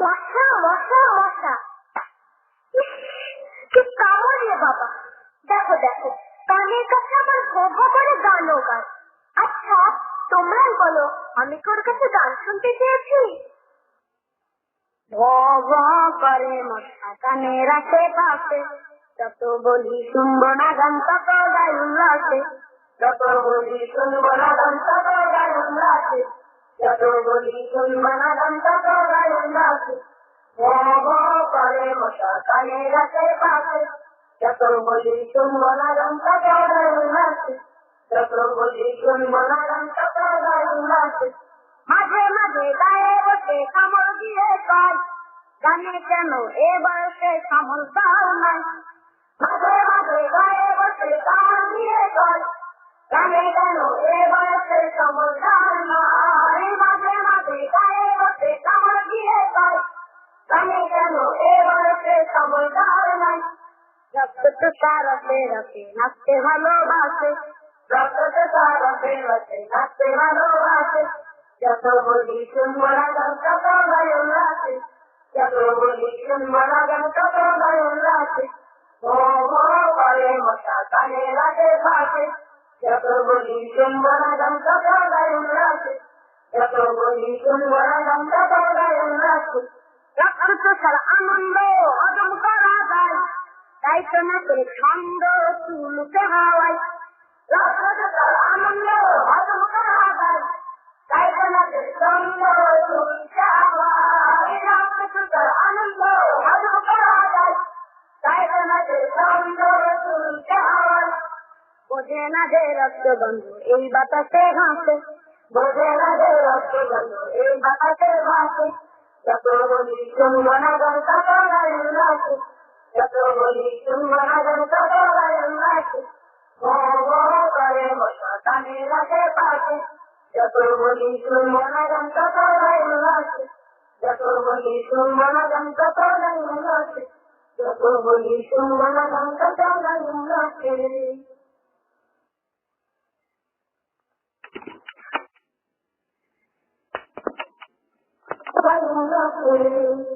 মশা মশা মশা। কি কামড় রে বাবা। দেখো দেখো, কানের কাছে আবার ভো ভো করে গানও গায়। আচ্ছা তোমরাই বলো, আমি তোর কাছে গান শুনতে চেয়েছি? করে মশা কানে রাখে পাশে, যত বলি শুনব না গান, তত গাই উল্লাসে যত বলি শুনব না গান, তত গাই উল্লাসে যত বলি শুনব না গান, তত মাঝে মাঝে গায়ে বসে কামড় দিয়ে কয় জানে কেন এ বয়সে সমলদার নাই। বয়সে সমলদার নাই রক্ত তো সারতে রতে নাচতে ভালোবাসে রক্ত তো সারতে রতে নাচতে ভালোবাসে যত বলি শুনব না তত গায়ে উল্লাসে যত বলি শুনব না তত গায়ে উল্লাসে ও ও করে মশা কানে লাগে পাশে যত বলি শুনব না তত গায়ে উল্লাসে যত বলি শুনব না তত গায়ে উল্লাসে আনন্দ অদম করা যায় তাই তো না করে ছন্দ তুলতে হাওয়ায় রক্ত আনন্দ অদম করা যায় তাই তো না করে ছন্দ তুলতে হাওয়ায় রক্ত আনন্দ অদম করা যায় তাই তো না করে ছন্দ তুলতে হাওয়ায় বোঝে না যে রক্তবন্ধু এই বাতাসে ঘাসে বোঝে না যে রক্তবন্ধু এই বাতাসে ঘাসে যত বলি শুনব না গান তত গায়ে উল্লাসে যত বলি শুনব না গান তত গায়ে উল্লাসে ও ও করে মশা কানে রাখে পাশে যত বলি শুনব